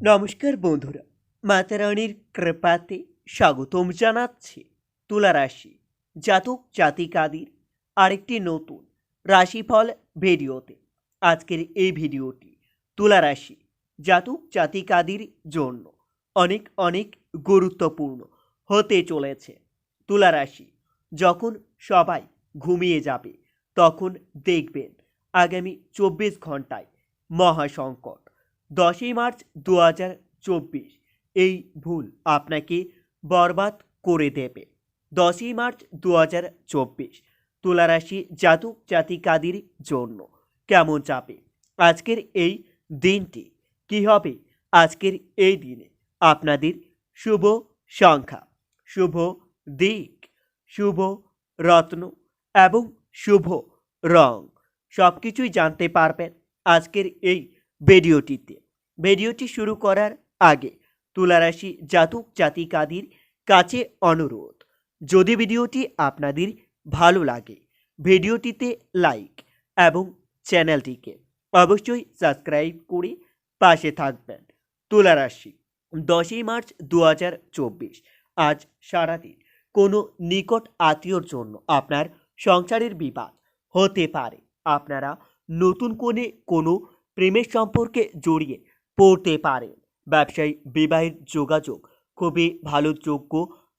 নমস্কার বন্ধুরা মাতারানির কৃপাতে স্বাগতম জানাচ্ছি তুলা রাশি জাতক জাতিকাদের আরেকটি নতুন রাশিফল ভিডিওতে। আজকের এই ভিডিওটি তুলা রাশি জাতক জাতিকাদের জন্য অনেক অনেক গুরুত্বপূর্ণ হতে চলেছে। তুলা রাশি যখন সবাই ঘুমিয়ে যাবে, তখন দেখবেন আগামী চব্বিশ ঘন্টায় মহাসংকট দশই মার্চ দু হাজার চব্বিশ। এই ভুল আপনাকে বরবাদ করে দেবে। দশই মার্চ দু হাজার চব্বিশ, তুলারাশি জাতক জাতিকাদের জন্য কেমন যাবে? আজকের এই দিনটি কি হবে? আজকের এই দিনে আপনাদের শুভ সংখ্যা, শুভ দিক, শুভ রত্ন এবং শুভ রং সব কিছুই জানতে পারবেন আজকের এই ভিডিওটিতে ভিডিওটি শুরু করার আগে তুলারাশি জাতক জাতিকাদের কাছে অনুরোধ, যদি ভিডিওটি আপনাদের ভালো লাগে, ভিডিওটিতে লাইক এবং চ্যানেলটিকে অবশ্যই সাবস্ক্রাইব করে পাশে থাকবেন। তুলারাশি, দশই মার্চ দু হাজার চব্বিশ, আজ সারাদিন কোনো নিকট আত্মীয়র জন্য আপনার সংসারের বিবাদ হতে পারে। আপনারা নতুন কোণে কোনো প্রেমের সম্পর্কে জড়িয়ে পড়তে পারেন। ব্যবসায়ী বিবাহের যোগাযোগ খুবই ভালো যোগ্য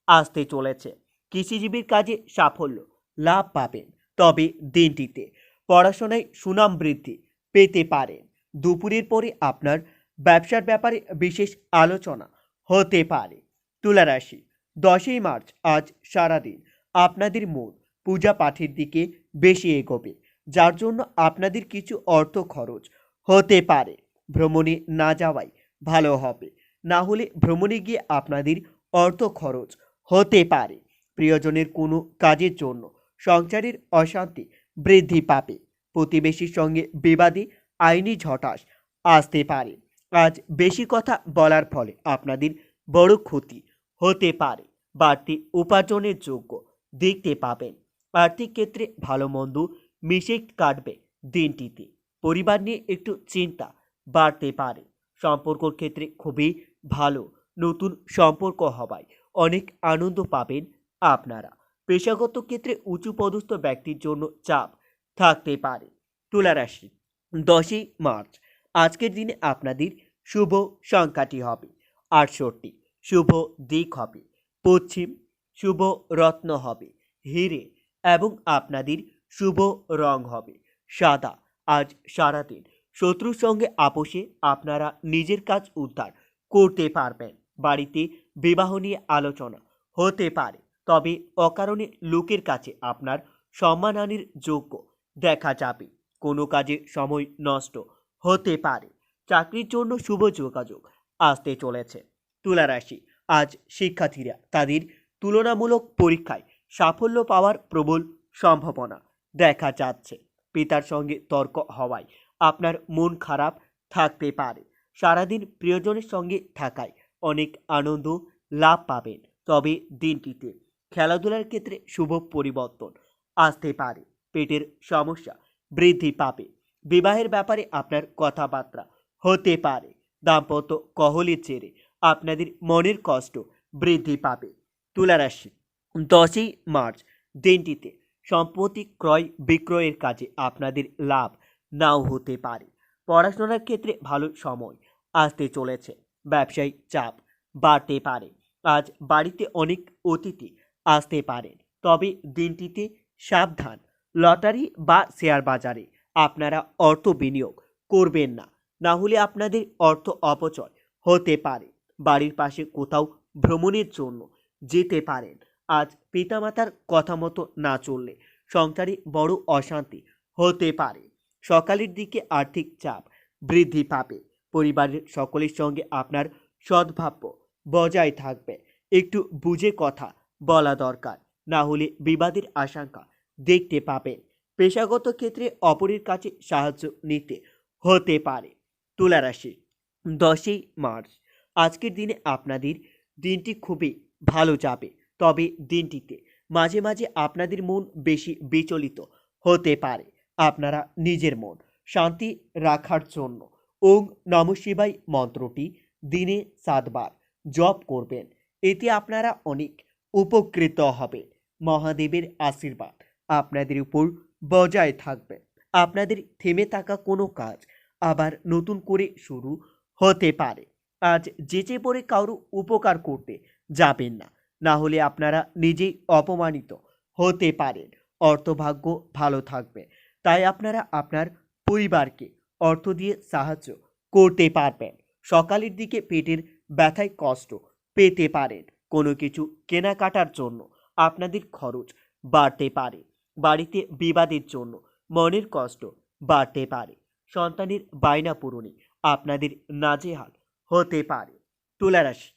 আসতে চলেছে। কৃষিজীবীর কাজে সাফল্য লাভ পাবেন। তবে দিনটিতে পড়াশোনায় সুনাম বৃদ্ধি পেতে পারেন দুপুরের পরে আপনার ব্যবসার ব্যাপারে বিশেষ আলোচনা হতে পারে। তুলারাশি, দশই মার্চ, আজ সারাদিন আপনাদের মন পূজা পাঠের দিকে বেশি এগোবে, যার জন্য আপনাদের কিছু অর্থ খরচ হতে পারে। ভ্রমণে না যাওয়াই ভালো হবে। না হলে ভ্রমণে গিয়ে আপনাদের অর্থ খরচ হতে পারে। প্রিয়জনের কোনো কাজের জন্য সংসারের অশান্তি বৃদ্ধি পাবে। প্রতিবেশীর সঙ্গে বিবাদে আইনি ঝটাস আসতে পারে। আজ বেশি কথা বলার ফলে আপনাদের বড় ক্ষতি হতে পারে। বাড়তি উপার্জনের যোগ্য দেখতে পাবেন। আর্থিক ক্ষেত্রে ভালো মন্দ মিশে কাটবে দিনটিতে। পরিবার নিয়ে একটু চিন্তা বাড়তে পারে। সম্পর্কর ক্ষেত্রে খুবই ভালো, নতুন সম্পর্ক হওয়ায় অনেক আনন্দ পাবেন আপনারা। পেশাগত ক্ষেত্রে উঁচু পদস্থ ব্যক্তির জন্য চাপ থাকতে পারে। তুলা রাশি দশই মার্চ, আজকের দিনে আপনাদের শুভ সংখ্যাটি হবে আটষট্টি, শুভ দিক হবে পশ্চিম, শুভ রত্ন হবে হিরে এবং আপনাদের শুভ রং হবে সাদা। আজ সারাদিন শত্রুর সঙ্গে আপোষে আপনারা নিজের কাজ উদ্ধার করতে পারবেন। বাড়িতে বিবাহ নিয়ে আলোচনা হতে পারে, তবে অকারণে লোকের কাছে আপনার সম্মানহানির যোগ্য দেখা যাবে। কোনো কাজে সময় নষ্ট হতে পারে, চাকরির জন্য শুভ যোগাযোগ আসতে চলেছে। তুলারাশি, আজ শিক্ষার্থীরা তাদের তুলনামূলক পরীক্ষায় সাফল্য পাওয়ার প্রবল সম্ভাবনা দেখা যাচ্ছে। পিতার সঙ্গে তর্ক হওয়ায় আপনার মন খারাপ থাকতে পারে। সারাদিন প্রিয়জনের সঙ্গে থাকায় অনেক আনন্দ লাভ পাবেন। তবে দিনটিতে খেলাধুলার ক্ষেত্রে শুভ পরিবর্তন আসতে পারে। পেটের সমস্যা বৃদ্ধি পাবে। বিবাহের ব্যাপারে আপনার কথাবার্তা হতে পারে। দাম্পত্য কহলের চেরে আপনাদের মনের কষ্ট বৃদ্ধি পাবে। তুলারাশি, দশই মার্চ দিনটিতে সম্পত্তি ক্রয় বিক্রয়ের কাজে আপনাদের লাভ নাও হতে পারে। পড়াশোনার ক্ষেত্রে ভালো সময় আসতে চলেছে। ব্যবসায়িক চাপ বাড়তে পারে। আজ বাড়িতে অনেক অতিথি আসতে পারেন। তবে দিনটিতে সাবধান। লটারি বা শেয়ার বাজারে আপনারা অর্থ বিনিয়োগ করবেন না। না হলে আপনাদের অর্থ অপচয় হতে পারে। বাড়ির পাশে কোথাও ভ্রমণের জন্য যেতে পারেন। আজ পিতামাতার কথা মতো না চললে সংসারে বড় অশান্তি হতে পারে। সকালের দিকে আর্থিক চাপ বৃদ্ধি পাবে। পরিবারের সকলের সঙ্গে আপনার সদ্ভাব্য বজায় থাকবে। একটু বুঝে কথা বলা দরকার, না হলে বিবাদের আশঙ্কা দেখতে পাবেন। পেশাগত ক্ষেত্রে অপরের কাছে সাহায্য নিতে হতে পারে। তুলারাশি, দশই মার্চ। আজকের দিনে আপনাদের দিনটি খুবই ভালো যাবে। তবে দিনটিতে মাঝে মাঝে আপনাদের মন বেশি বিচলিত হতে পারে। আপনারা নিজের মন শান্তি রাখার জন্য ওং নম শিবাই মন্ত্রটি দিনে সাতবার জপ করবেন। এতে আপনারা অনেক উপকৃত হবেন। মহাদেবের আশীর্বাদ আপনাদের উপর বজায় থাকবে। আপনাদের থেমে থাকা কোনো কাজ আবার নতুন করে শুরু হতে পারে। আজ যেচে পড়ে কারও উপকার করতে যাবেন না না হলে আপনারা নিজেই অপমানিত হতে পারেন। অর্থভাগ্য ভালো থাকবে। তাই আপনারা আপনার পরিবারকে অর্থ দিয়ে সাহায্য করতে পারবেন। সকালের দিকে পেটের ব্যথায় কষ্ট পেতে পারেন। কোনো কিছু কেনাকাটার জন্য আপনাদের খরচ বাড়তে পারে। বাড়িতে বিবাদের জন্য মনের কষ্ট বাড়তে পারে। সন্তানের বায়না পূরণে আপনাদের নাজেহাল হতে পারে। তুলারাশি,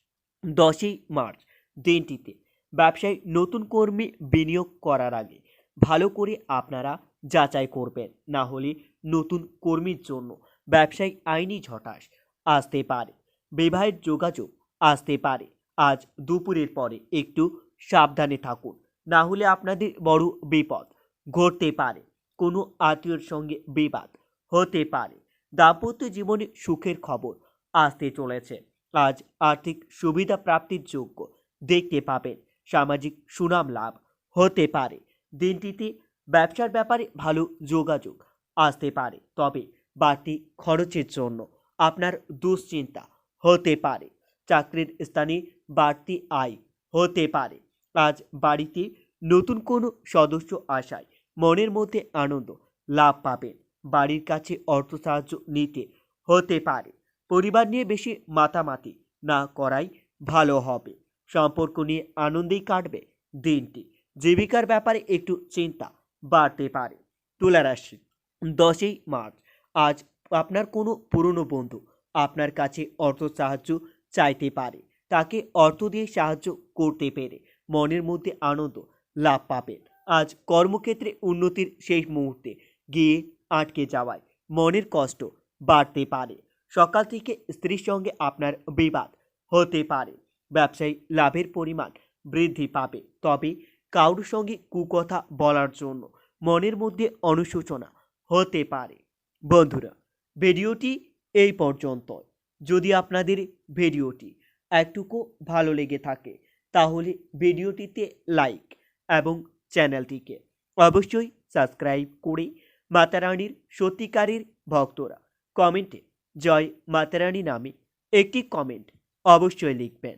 দশই মার্চ দিনটিতে। ব্যবসায় নতুন কর্মী বিনিয়োগ করার আগে ভালো করে আপনারা যাচাই করবেন, না হলে নতুন কর্মীর জন্য ব্যবসায়িক আইনি ঝটাস আসতে পারে, বিবাহের যোগাযোগ আসতে পারে। আজ দুপুরের পরে একটু সাবধানে থাকুন, না হলে আপনাদের বড় বিপদ ঘটতে পারে, কোনো আত্মীয়র সঙ্গে বিবাদ হতে পারে। দাম্পত্য জীবনে সুখের খবর আসতে চলেছে। আজ আর্থিক সুবিধা প্রাপ্তির যোগ্য দেখতে পাবেন। সামাজিক সুনাম লাভ হতে পারে। দিনটিতে ব্যবসার ব্যাপারে ভালো যোগাযোগ আসতে পারে। তবে বাড়তি খরচের জন্য আপনার দুশ্চিন্তা হতে পারে। চাকরির স্থানে বাড়তি আয় হতে পারে। আজ বাড়িতে নতুন কোনো সদস্য আসায় মনের মধ্যে আনন্দ লাভ পাবেন। বাড়ির কাছে অর্থ সাহায্য নিতে হতে পারে। পরিবার নিয়ে বেশি মাতামাতি না করাই ভালো হবে। সম্পর্ক নিয়ে আনন্দেই কাটবে দিনটি। জীবিকার ব্যাপারে একটু চিন্তা বাড়তে পারে। তুলারাশি দশই মার্চ। আজ আপনার কোনো পুরনো বন্ধু আপনার কাছে অর্থ সাহায্য চাইতে পারে। তাকে অর্থ দিয়ে সাহায্য করতে পেরে মনের মধ্যে আনন্দ লাভ পাবেন। আজ কর্মক্ষেত্রে উন্নতির শেষ মুহূর্তে গিয়ে আটকে যাওয়ায় মনের কষ্ট বাড়তে পারে। সকাল থেকে স্ত্রীর সঙ্গে আপনার বিবাদ হতে পারে। ব্যবসায়ী লাভের পরিমাণ বৃদ্ধি পাবে। তবে কারোর সঙ্গে কুকথা বলার জন্য মনের মধ্যে অনুশোচনা হতে পারে। বন্ধুরা, ভিডিওটি এই পর্যন্ত যদি আপনাদের ভিডিওটি একটুকু ভালো লেগে থাকে, তাহলে ভিডিওটিতে লাইক এবং চ্যানেলটিকে অবশ্যই সাবস্ক্রাইব করে মাতারানীর সত্যিকারের ভক্তরা কমেন্টে জয় মাতারানী নামে একটি কমেন্ট অবশ্যই লিখবেন।